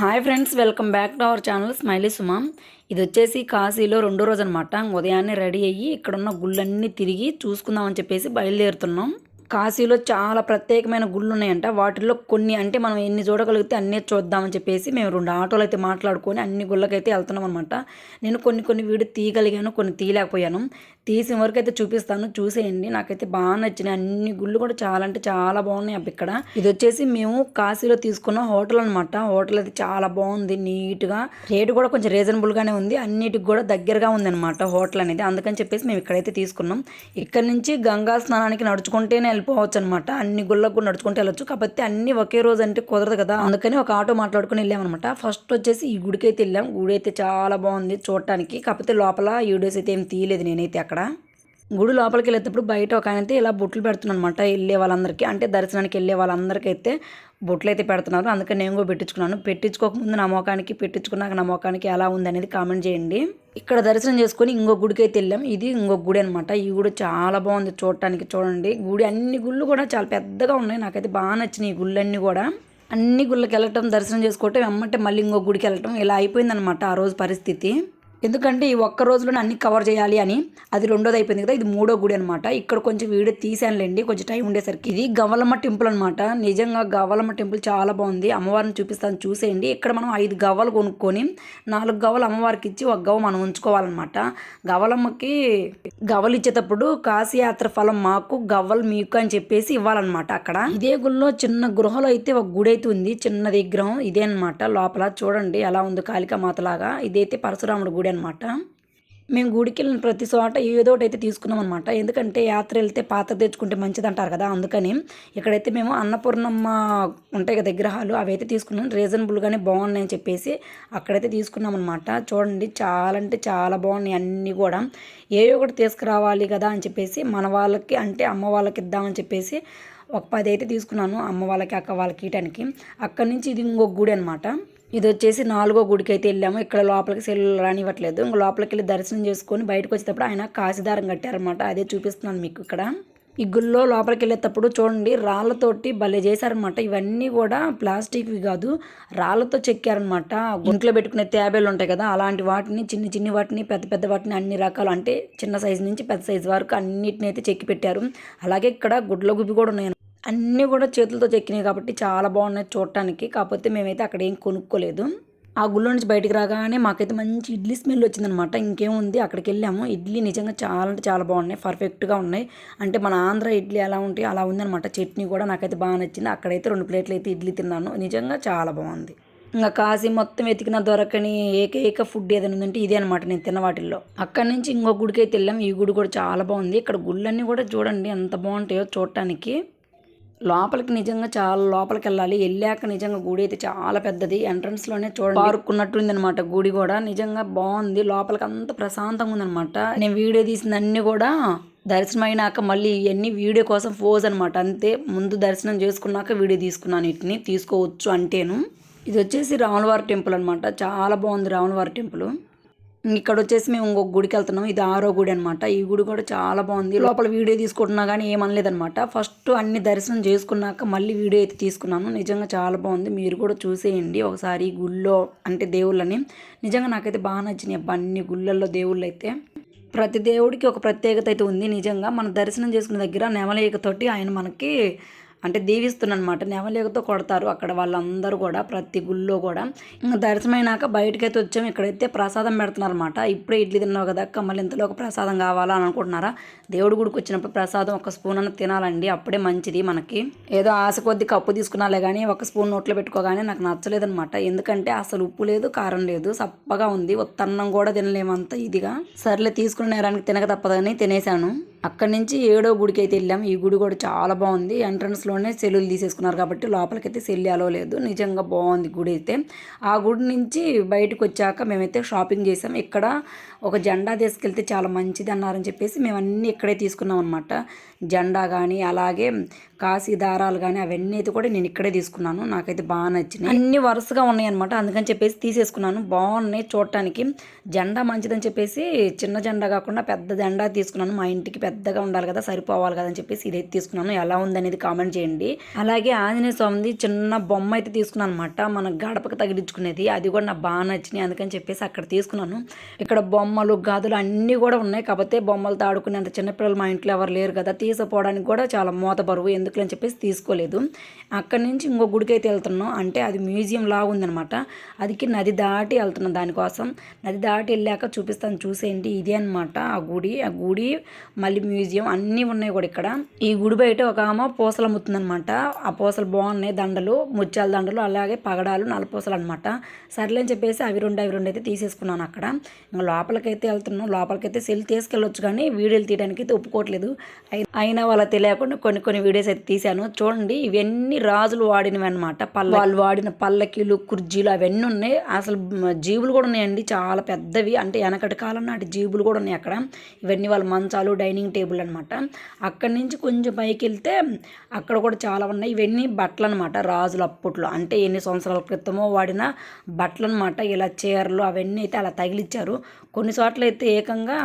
Hi friends welcome back to our channel smiley Suma. ఇది వచ్చేసి కాశీలో రెండో రోజు అనమాట ఉదయాన్నే రెడీ అయ్యి ఇక్కడ ఉన్న గుళ్ళన్నీ తిరిగి చూసుకుందామని చెప్పేసి బయలుదేరుతున్నాం. కాశీలో చాలా ప్రత్యేకమైన గుళ్ళు ఉన్నాయంట వాటిల్లో కొన్ని అంటే మనం ఎన్ని చూడగలిగితే అన్నీ చూద్దామని చెప్పేసి మేము రెండు ఆటోలు అయితే మాట్లాడుకొని అన్ని గుళ్ళకైతే వెళ్తున్నాం అనమాట నేను కొన్ని కొన్ని వీడియో తీయగలిగాను కొన్ని తీయలేకపోయాను. తీసిన వరకు అయితే చూపిస్తాను చూసేయండి. నాకైతే బాగా నచ్చినాయి. అన్ని గుళ్ళు కూడా చాలా అంటే చాలా బాగున్నాయి అవి ఇక్కడ. ఇది వచ్చేసి మేము కాశీలో తీసుకున్న హోటల్ అనమాట హోటల్ అయితే చాలా బాగుంది నీట్గా. రేటు కూడా కొంచెం రీజనబుల్గానే ఉంది. అన్నిటికి కూడా దగ్గరగా ఉంది అనమాట హోటల్ అనేది. అందుకని చెప్పేసి మేము ఇక్కడైతే తీసుకున్నాం. ఇక్కడ నుంచి గంగా స్నానానికి నడుచుకుంటేనే వెళ్ళిపోవచ్చు అనమాట అన్ని గుళ్ళకు కూడా నడుచుకుంటూ వెళ్ళొచ్చు. కాకపోతే అన్ని ఒకే రోజు అంటే కుదరదు కదా. అందుకని ఒక ఆటో మాట్లాడుకుని వెళ్ళామన్నమాట ఫస్ట్ వచ్చేసి ఈ గుడికి అయితే వెళ్ళాం. గుడి అయితే చాలా బాగుంది చూడటానికి. కాకపోతే లోపల ఈ వీడియోస్ అయితే ఏం తీయలేదు నేనైతే అక్కడ. గుడి లోపలికి వెళ్ళేటప్పుడు బయట ఒక ఆయన ఇలా బొట్లు పెడుతున్నాను అనమాట వెళ్ళే వాళ్ళందరికీ. అంటే దర్శనానికి వెళ్ళే వాళ్ళందరికీ అయితే బొట్లు అయితే పెడుతున్నారు. అందుకని నేను కూడా పెట్టించుకున్నాను. పెట్టించుకోకముందు నా మొఖానికి పెట్టించుకున్నాక నా మొఖానికి ఎలా ఉంది అనేది కామెంట్ చేయండి. ఇక్కడ దర్శనం చేసుకొని ఇంకో గుడికి అయితే వెళ్ళాం. ఇది ఇంకో గుడి అనమాట ఈ గుడి చాలా బాగుంది చూడటానికి. చూడండి. గుడి అన్ని గుళ్ళు కూడా చాలా పెద్దగా ఉన్నాయి. నాకైతే బాగా నచ్చినాయి ఈ గుళ్ళన్నీ కూడా. అన్ని గుళ్ళకి వెళ్ళటం దర్శనం చేసుకోవటం ఎమ్మంటే మళ్ళీ ఇంకో గుడికి వెళ్ళటం ఇలా అయిపోయిందనమాట ఆ రోజు పరిస్థితి. ఎందుకంటే ఈ ఒక్క రోజులోనే అన్ని కవర్ చేయాలి అని అది రెండోది అయిపోయింది కదా ఇది మూడో గుడి అనమాట ఇక్కడ కొంచెం వీడియో తీసానులేండి కొంచెం టైం ఉండేసరికి. ఇది గవలమ్మ టెంపుల్ అనమాట నిజంగా గవలమ్మ టెంపుల్ చాలా బాగుంది. అమ్మవారిని చూపిస్తాను చూసేయండి. ఇక్కడ మనం ఐదు గవ్వలు కొనుక్కొని నాలుగు గవ్వలు అమ్మవారికి ఇచ్చి ఒక గవ్వ మనం ఉంచుకోవాలన్నమాట. గవలమ్మకి గవ్వలు ఇచ్చేటప్పుడు కాశీయాత్ర ఫలం మాకు గవ్వలు మీకు అని చెప్పేసి ఇవ్వాలన్నమాట అక్కడ. ఇదే గుడిలో చిన్న గృహలో అయితే ఒక గుడి అయితే ఉంది. చిన్న విగ్రహం ఇదే అనమాట లోపల చూడండి ఎలా ఉంది కాళికా మాతలాగా. ఇదైతే పరశురాముడు గుడి అనమాట మేము గుడికి వెళ్ళిన ప్రతి చోట ఏదో ఒకటి అయితే తీసుకున్నాం అనమాట ఎందుకంటే యాత్ర వెళ్తే పాత్ర తెచ్చుకుంటే మంచిది అంటారు కదా అందుకని ఇక్కడైతే మేము అన్నపూర్ణమ్మ ఉంటాయి కదా విగ్రహాలు అవి అయితే తీసుకున్నాం. రీజనబుల్గానే బాగున్నాయని చెప్పేసి అక్కడైతే తీసుకున్నాం అనమాట చూడండి చాలా అంటే చాలా బాగున్నాయి అన్నీ కూడా. ఏ ఒకటి తీసుకురావాలి కదా అని చెప్పేసి మన వాళ్ళకి అంటే అమ్మ వాళ్ళకి ఇద్దామని చెప్పేసి ఒక పది అయితే తీసుకున్నాను అమ్మ వాళ్ళకి అక్క వాళ్ళకి ఇటానికి అక్కడి నుంచి ఇది ఇంకొక గుడి అనమాట ఇది వచ్చేసి నాలుగో గుడికి అయితే వెళ్ళాము. ఇక్కడ లోపలికి సెల్లు రానివ్వట్లేదు. ఇంక లోపలికి వెళ్ళి దర్శనం చేసుకొని బయటకు వచ్చేటప్పుడు ఆయన కాశీదారం కట్టారనమాట అదే చూపిస్తున్నాను మీకు ఇక్కడ. ఈ గుళ్ళో లోపలికి వెళ్ళేటప్పుడు చూడండి రాళ్ళతోటి భలే చేశారనమాట ఇవన్నీ కూడా ప్లాస్టిక్వి కాదు రాళ్ళతో చెక్కారనమాట గుంట్లో పెట్టుకునే తేబేలు ఉంటాయి కదా అలాంటి వాటిని చిన్ని చిన్ని వాటిని పెద్ద పెద్ద వాటిని అన్ని రకాలు అంటే చిన్న సైజు నుంచి పెద్ద సైజు వరకు అన్నిటిని అయితే చెక్కి పెట్టారు. అలాగే ఇక్కడ గుడ్ల గుబ్బి కూడా ఉన్నాయి. అన్నీ కూడా చేతులతో చెక్కినాయి కాబట్టి చాలా బాగున్నాయి చూడటానికి. కాకపోతే మేమైతే అక్కడ ఏం కొనుక్కోలేదు. ఆ గుళ్ళో నుంచి బయటికి రాగానే మాకైతే మంచి ఇడ్లీ స్మెల్ వచ్చిందనమాట ఇంకేముంది? అక్కడికి వెళ్ళాము. ఇడ్లీ నిజంగా చాలా అంటే చాలా బాగున్నాయి. పర్ఫెక్ట్గా ఉన్నాయి. అంటే మన ఆంధ్ర ఇడ్లీ ఎలా ఉంటాయి అలా ఉందనమాట చట్నీ కూడా నాకైతే బాగా నచ్చింది. అక్కడైతే రెండు ప్లేట్లు అయితే ఇడ్లీ తిన్నాను. నిజంగా చాలా బాగుంది. ఇంకా కాశీ మొత్తం వెతికిన దొరకని ఏకైక ఫుడ్ ఏదైనా ఉందంటే ఇదే అనమాట నేను తిన్న వాటిల్లో. అక్కడి నుంచి ఇంకో గుడికి అయితే వెళ్ళాం ఈ గుడి కూడా చాలా బాగుంది. ఇక్కడ గుళ్ళన్నీ కూడా చూడండి ఎంత బాగుంటాయో చూడటానికి. లోపలికి నిజంగా చాలా లోపలికి వెళ్ళాలి వెళ్ళాక నిజంగా గుడి అయితే చాలా పెద్దది. ఎంట్రన్స్లోనే చూడండి. పారుకున్నట్టుంది అనమాట గుడి. కూడా నిజంగా బాగుంది లోపలికి అంత ప్రశాంతంగా ఉందనమాట నేను వీడియో తీసిన అన్ని కూడా దర్శనం అయినాక మళ్ళీ ఇవన్నీ వీడియో కోసం ఫోజ్ అనమాట అంతే. ముందు దర్శనం చేసుకున్నాక వీడియో తీసుకున్నాను వీటిని. తీసుకోవచ్చు అంటేను. ఇది వచ్చేసి రాములవారి టెంపుల్ అనమాట చాలా బాగుంది రాములవారి టెంపుల్. ఇక్కడ వచ్చేసి మేము ఇంకొక గుడికి వెళ్తున్నాం ఇది ఆరో గుడి అనమాట ఈ గుడి కూడా చాలా బాగుంది. లోపల వీడియో తీసుకుంటున్నా కానీ ఏమనలేదనమాట ఫస్ట్ అన్ని దర్శనం చేసుకున్నాక మళ్ళీ వీడియో అయితే తీసుకున్నాను. నిజంగా చాలా బాగుంది. మీరు కూడా చూసేయండి ఒకసారి గుళ్ళో అంటే దేవుళ్ళని. నిజంగా నాకైతే బాగా నచ్చినాయి అబ్బా అన్ని గుళ్ళల్లో దేవుళ్ళు అయితే ప్రతి దేవుడికి ఒక ప్రత్యేకత అయితే ఉంది నిజంగా. మన దర్శనం చేసుకున్న దగ్గర నెమలేకతోటి ఆయన మనకి అంటే దీవిస్తున్నమాట నెవలేకతో కొడతారు అక్కడ వాళ్ళందరూ కూడా ప్రతి గుళ్ళో కూడా. ఇంకా దర్శనమైనాక బయటకైతే వచ్చాము ఇక్కడైతే ప్రసాదం పెడుతున్నారనమాట. ఇప్పుడే ఇడ్లీ తిన్నావు కదా అక్క మళ్ళీ ఇంతలో ఒక ప్రసాదం కావాలా అని అనుకుంటున్నారా? దేవుడి గుడికి వచ్చినప్పుడు ప్రసాదం ఒక స్పూన్ అన్న తినాలండి. అప్పుడే మంచిది మనకి. ఏదో ఆశ కొద్ది కప్పు తీసుకున్నాలే కానీ ఒక స్పూన్ నోట్లో పెట్టుకోగానే నాకు నచ్చలేదనమాట. ఎందుకంటే అసలు ఉప్పు లేదు కారం లేదు. సప్పగా ఉంది. ఒత్తన్నం కూడా తినలేమంత ఇదిగా. సర్లే తీసుకున్న నేరానికి తినక తప్పదని తినేశాను. అక్కడి నుంచి ఏడో గుడికి అయితే వెళ్ళాం. ఈ గుడి కూడా చాలా బాగుంది. ఎంట్రన్స్లోనే సెల్లులు తీసేసుకున్నారు కాబట్టి లోపలికైతే సెల్లు అలో లేదు. నిజంగా బాగుంది గుడి అయితే ఆ గుడి నుంచి బయటకు వచ్చాక మేమైతే షాపింగ్ చేసాం. ఇక్కడ ఒక జెండా తీసుకెళ్తే చాలా మంచిది అన్నారని చెప్పేసి మేము అన్నీ ఇక్కడే తీసుకున్నాం అనమాట జెండా కానీ అలాగే కాశీ దారాలు కానీ అవన్నీ అయితే కూడా నేను ఇక్కడే తీసుకున్నాను. నాకైతే బాగా నచ్చినాయి. అన్ని వరుసగా ఉన్నాయి అనమాట అందుకని చెప్పేసి తీసేసుకున్నాను. బాగున్నాయి చూడటానికి. జెండా మంచిదని చెప్పేసి చిన్న జెండా కాకుండా పెద్ద జెండా తీసుకున్నాను. మా ఇంటికి పెద్దగా ఉండాలి కదా సరిపోవాలి కదా అని చెప్పేసి ఇదైతే తీసుకున్నాను. ఎలా ఉందనేది కామెంట్ చేయండి. అలాగే ఆంజనేయ స్వామిది చిన్న బొమ్మ అయితే తీసుకున్నాను అనమాట మన గడపకు తగిలించుకునేది. అది కూడా నాకు బాగా నచ్చినాయి. అందుకని చెప్పేసి అక్కడ తీసుకున్నాను. ఇక్కడ బొమ్మ బొమ్మలు గాదులు అన్నీ కూడా ఉన్నాయి. కాకపోతే బొమ్మలతో ఆడుకునేంత చిన్నపిల్లలు మా ఇంట్లో ఎవరు లేరు కదా. తీసుకుపోవడానికి కూడా చాలా మూత బరువు. ఎందుకులని చెప్పేసి తీసుకోలేదు. అక్కడి నుంచి ఇంకో గుడికి అయితే వెళ్తున్నాం. అంటే అది మ్యూజియం లాగా ఉందనమాట అదికి నది దాటి వెళ్తున్నాం దానికోసం. నది దాటి వెళ్ళాక చూపిస్తాను. చూసేయండి. ఇదే అనమాట ఆ గుడి. ఆ గుడి మళ్ళీ మ్యూజియం అన్నీ ఉన్నాయి కూడా ఇక్కడ. ఈ గుడి బయట ఒక ఆమె పూసలు అమ్ముతుందనమాట ఆ పూసలు బాగున్నాయి. దండలు ముత్యాల దండలు అలాగే పగడాలు నలపూసలు అనమాట సర్లే అని చెప్పేసి అవి రెండు అవి రెండు అయితే తీసేసుకున్నాను అక్కడ. ఇంకా లోపలికైతే వెళ్తున్నాం. లోపలికైతే సెల్ తీసుకెళ్ళొచ్చు కానీ వీడియోలు తీయడానికి అయితే ఒప్పుకోవట్లేదు. అయినా వాళ్ళ తెలియకుండా కొన్ని కొన్ని వీడియోస్ అయితే తీశాను. చూడండి ఇవన్నీ రాజులు వాడినవి అనమాట పల్ల వాళ్ళు వాడిన పల్లకీలు కుర్జీలు అవన్నీ ఉన్నాయి. అసలు జీబులు కూడా ఉన్నాయండి. చాలా పెద్దవి. అంటే వెనకటి కాలం నాటి జీబులు కూడా ఉన్నాయి అక్కడ. ఇవన్నీ వాళ్ళ మంచాలు డైనింగ్ టేబుల్ అనమాట అక్కడి నుంచి కొంచెం పైకి వెళ్తే అక్కడ కూడా చాలా ఉన్నాయి. ఇవన్నీ బట్టలు అనమాట రాజులు అప్పట్లో. అంటే ఎన్ని సంవత్సరాల క్రితమో వాడిన బట్టలు అనమాట ఇలా చీరలు అవన్నీ అయితే అలా తగిలిచ్చారు. కొన్ని చోట్ల అయితే ఏకంగా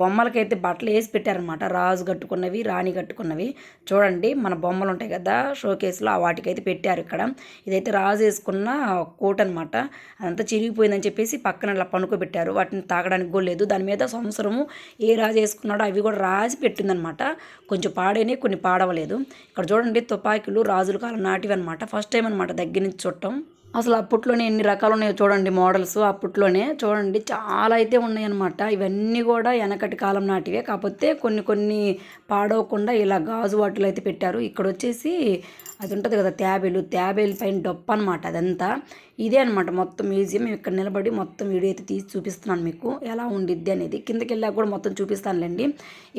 బొమ్మలకైతే బట్టలు వేసి పెట్టారనమాట రాజు కట్టుకున్నవి రాణి కట్టుకున్నవి. చూడండి మన బొమ్మలు ఉంటాయి కదా షోకేస్లో వాటికైతే పెట్టారు ఇక్కడ. ఇదైతే రాజు వేసుకున్న కోట్ అనమాట అదంతా చిరిగిపోయిందని చెప్పేసి పక్కన ఇలా పనుకోబెట్టారు. వాటిని తాగడానికి కూడా లేదు. దాని మీద సంవత్సరము ఏ రాజు వేసుకున్నాడో అవి కూడా రాజు పెట్టిందనమాట కొంచెం పాడైనవి కొన్ని పాడవలేదు. ఇక్కడ చూడండి తుపాకీలు రాజుల కాలం నాటివి అనమాట ఫస్ట్ టైం అనమాట దగ్గర నుంచి చుట్టం అసలు అప్పట్లోనే ఎన్ని రకాలు ఉన్నాయో చూడండి మోడల్స్ అప్పట్లోనే. చూడండి చాలా అయితే ఉన్నాయన్నమాట. ఇవన్నీ కూడా కూడా వెనకటి కాలం నాటివే. కాకపోతే కొన్ని కొన్ని పాడవకుండా ఇలా గాజు వాటిలో అయితే పెట్టారు. ఇక్కడ వచ్చేసి అది ఉంటుంది కదా త్యాబేలు త్యాబేలు పైన డొప్ప అనమాట అదంతా. ఇదే అనమాట మొత్తం మ్యూజియం. ఇక్కడ నిలబడి మొత్తం వీడియో అయితే తీసి చూపిస్తున్నాను మీకు. ఎలా ఉండిద్ది అనేది కిందకి వెళ్ళాక కూడా మొత్తం చూపిస్తానులేండి.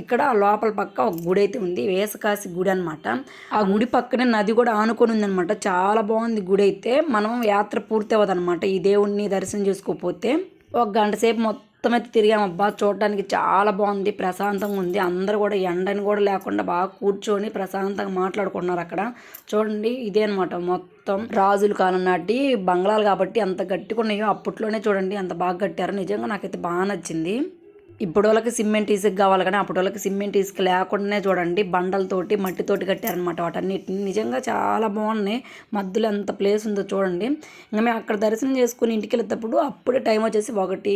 ఇక్కడ లోపల పక్క ఒక గుడి అయితే ఉంది. వేసకాసి గుడి అనమాట ఆ గుడి పక్కనే నది కూడా ఆనుకొని ఉందనమాట చాలా బాగుంది గుడి అయితే. మనం యాత్ర పూర్తి అవ్వదన్నమాట ఈ దేవుణ్ణి దర్శనం చేసుకోకపోతే ఒక గంట సేపు మొత్తం మొత్తం అయితే తిరిగామబ్బా చూడటానికి చాలా బాగుంది ప్రశాంతంగా ఉంది. అందరూ కూడా ఎండని కూడా లేకుండా బాగా కూర్చొని ప్రశాంతంగా మాట్లాడుకున్నారు అక్కడ. చూడండి ఇదే అనమాట మొత్తం రాజుల కాలం నాటి బంగ్లాలు కాబట్టి అంత గట్టిగా ఉన్నాయో అప్పట్లోనే చూడండి అంత బాగా కట్టారు. నిజంగా నాకైతే బాగా నచ్చింది. ఇప్పుడు వాళ్ళకి సిమెంట్ ఇసుక కావాలి కానీ అప్పుడు వాళ్ళకి సిమెంట్ ఇసుక లేకుండానే చూడండి బండలతోటి మట్టితోటి కట్టారనమాట వాటన్నిటిని. నిజంగా చాలా బాగున్నాయి. మధ్యలో ఎంత ప్లేస్ ఉందో చూడండి. ఇంకా మేము అక్కడ దర్శనం చేసుకుని ఇంటికి వెళ్ళేటప్పుడు అప్పుడే టైం వచ్చేసి ఒకటి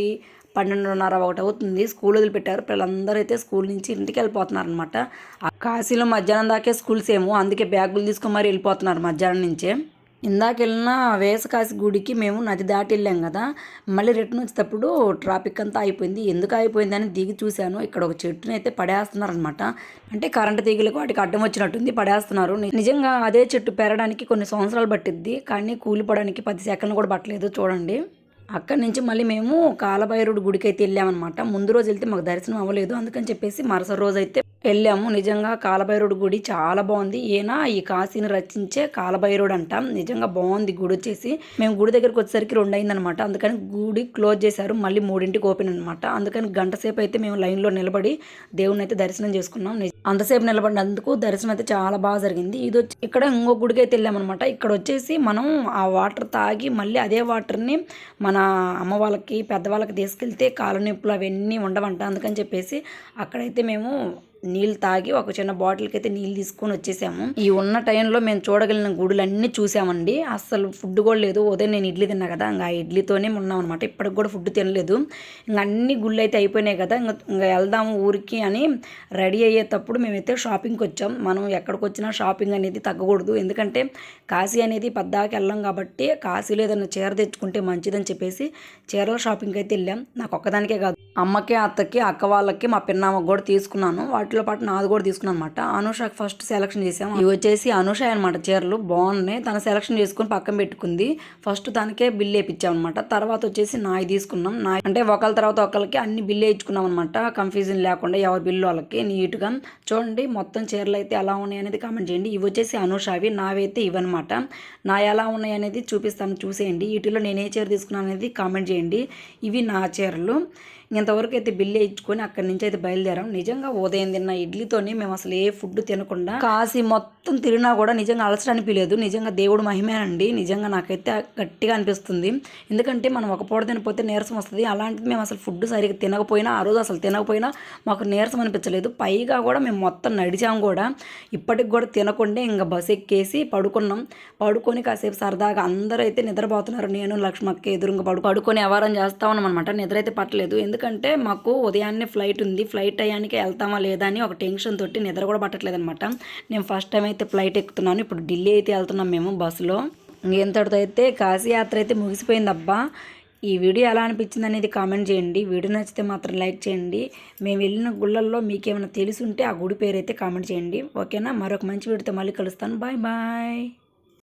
పన్నెండున్నర ఒకటి అవుతుంది. స్కూల్ వదిలిపెట్టారు. పిల్లలందరూ అయితే స్కూల్ నుంచి ఇంటికి వెళ్ళిపోతున్నారు అనమాట కాశీలో మధ్యాహ్నం దాకే స్కూల్స్ ఏమో అందుకే బ్యాగులు తీసుకొని మరి వెళ్ళిపోతున్నారు మధ్యాహ్నం నుంచే. ఇందాక వెళ్ళిన వేసకాశి గుడికి మేము నది దాటి వెళ్ళాం కదా మళ్ళీ రిటర్న్ వచ్చేటప్పుడు ట్రాఫిక్ అంతా అయిపోయింది ఎందుకు అయిపోయింది అని దిగి చూశాను. ఇక్కడ ఒక చెట్టుని అయితే పడేస్తున్నారనమాట అంటే కరెంట్ తీగలకు వాటికి అడ్డం వచ్చినట్టుంది పడేస్తున్నారు. నిజంగా అదే చెట్టు పెరగడానికి కొన్ని సంవత్సరాలు పట్టిద్ది కానీ కూలిపోవడానికి పది సెకండ్లు కూడా పట్టలేదు. చూడండి. అక్కడి నుంచి మళ్ళీ మేము కాలభైరుడు గుడికి అయితే వెళ్ళామన్నమాట. ముందు రోజు వెళ్తే మాకు దర్శనం అవ్వలేదు. అందుకని చెప్పేసి మరుసటి రోజు అయితే వెళ్ళాము. నిజంగా కాలభైరుడు గుడి చాలా బాగుంది. ఈయన ఈ కాశీని రచించే కాలభైరుడు అంట నిజంగా బాగుంది. గుడి వచ్చేసి మేము గుడి దగ్గరికి వచ్చేసరికి రెండు అయిందనమాట అందుకని గుడి క్లోజ్ చేశారు. మళ్ళీ మూడింటికి ఓపెన్ అనమాట అందుకని గంట సేపు అయితే మేము లైన్లో నిలబడి దేవుని అయితే దర్శనం చేసుకున్నాం. అంతసేపు నిలబడినందుకు దర్శనం అయితే చాలా బాగా జరిగింది. ఇది వచ్చి ఇక్కడ ఇంకో గుడికి అయితే వెళ్ళామన్నమాట. ఇక్కడ వచ్చేసి మనం ఆ వాటర్ తాగి మళ్ళీ అదే వాటర్ని మన అమ్మ వాళ్ళకి పెద్దవాళ్ళకి తీసుకెళ్తే కాళ్ళ నొప్పులు అవన్నీ ఉండవంట. అందుకని చెప్పేసి అక్కడైతే మేము నీళ్ళు తాగి ఒక చిన్న బాటిల్కి అయితే నీళ్ళు తీసుకొని వచ్చేసాము. ఈ ఉన్న టైంలో మేము చూడగలిగిన గుడులన్నీ చూసామండి. అస్సలు ఫుడ్ కూడా లేదు. ఉదయం నేను ఇడ్లీ తిన్నా కదా ఇంకా ఆ ఇడ్లీతోనే ఉన్నాం అనమాట ఇప్పటికి కూడా ఫుడ్ తినలేదు. ఇంకా అన్ని గుళ్ళు అయితే అయిపోయినాయి కదా ఇంకా ఇంకా వెళ్దాము ఊరికి అని రెడీ అయ్యేటప్పుడు మేమైతే షాపింగ్కి వచ్చాం. మనం ఎక్కడికి వచ్చినా షాపింగ్ అనేది తగ్గకూడదు. ఎందుకంటే కాశీ అనేది పద్దాకి వెళ్ళాం కాబట్టి కాశీలో ఏదైనా చీర తెచ్చుకుంటే మంచిదని చెప్పేసి చీరల షాపింగ్కి అయితే వెళ్ళాం. నాకు ఒక్కదానికే కాదు అమ్మకి అత్తకి అక్క వాళ్ళకి మా పిన్నమ్మకి కూడా తీసుకున్నాను. వాటిలో పాటు నాది కూడా తీసుకున్నాను అనమాట అనుషకి ఫస్ట్ సెలక్షన్ చేసాము ఇవి వచ్చేసి అనుష అనమాట చీరలు. బాగున్నాయి. తన సెలక్షన్ చేసుకుని పక్కన పెట్టుకుంది. ఫస్ట్ తనకే బిల్ వేపించాం అనమాట తర్వాత వచ్చేసి నాయి తీసుకున్నాం. నా అంటే ఒకళ్ళ తర్వాత ఒకరికి అన్ని బిల్ వేయించుకున్నాం అనమాట కన్ఫ్యూజన్ లేకుండా ఎవరి బిల్లు వాళ్ళకి నీట్గా చూడండి మొత్తం చీరలు అయితే ఎలా ఉన్నాయి అనేది కామెంట్ చేయండి. ఇవి వచ్చేసి అనుషావి నావైతే ఇవన్నమాట. నా ఎలా ఉన్నాయి అనేది చూపిస్తాను. చూసేయండి. వీటిలో నేను ఏ చీర తీసుకున్నాను అనేది కామెంట్ చేయండి. ఇవి నా చీరలు. ఇంతవరకు అయితే బిల్లు ఇచ్చుకొని అక్కడి నుంచి అయితే బయలుదేరాం. నిజంగా ఉదయం తిన్న ఇడ్లీతోనే మేము అసలు ఏ ఫుడ్ తినకుండా కాసి మొత్తం తిరిగినా కూడా నిజంగా అలసట అనిపించలేదు నిజంగా దేవుడు మహిమేనండి. నిజంగా నాకైతే గట్టిగా అనిపిస్తుంది. ఎందుకంటే మనం ఒక పూట తినిపోతే నీరసం వస్తుంది. అలాంటిది మేము అసలు ఫుడ్ సరిగ్గా తినకపోయినా ఆ రోజు అసలు తినకపోయినా మాకు నీరసం అనిపించలేదు. పైగా కూడా మేము మొత్తం నడిచాం కూడా. ఇప్పటికి కూడా తినకుండా ఇంకా బస్ ఎక్కేసి పడుకున్నాం. పడుకొని కాసేపు సరదాగా అందరూ అయితే నిద్రపోతున్నారు. నేను లక్ష్మక్క ఎదురుగా పడు పడుకొని వ్యవహారం చేస్తా ఉన్నాం అనమాట నిద్ర అయితే పట్టలేదు. ఎందుకంటే ఎందుకంటే మాకు ఉదయాన్నే ఫ్లైట్ ఉంది. ఫ్లైట్ టయానికి వెళ్తామా లేదా అని ఒక టెన్షన్ తోటి నిద్ర కూడా పట్టట్లేదు అనమాట నేను ఫస్ట్ టైం అయితే ఫ్లైట్ ఎక్కుతున్నాను. ఇప్పుడు ఢిల్లీ అయితే వెళ్తున్నాం మేము బస్సులో. ఇంతటితో అయితే కాశీయాత్ర అయితే ముగిసిపోయింది అబ్బా. ఈ వీడియో ఎలా అనిపించింది అనేది కామెంట్ చేయండి. వీడియో నచ్చితే మాత్రం లైక్ చేయండి. మేము వెళ్ళిన గుళ్ళల్లో మీకేమైనా తెలిసి ఉంటే ఆ గుడి పేరు అయితే కామెంట్ చేయండి. ఓకేనా? మరొక మంచి వీడియోతో మళ్ళీ కలుస్తాను. Bye bye.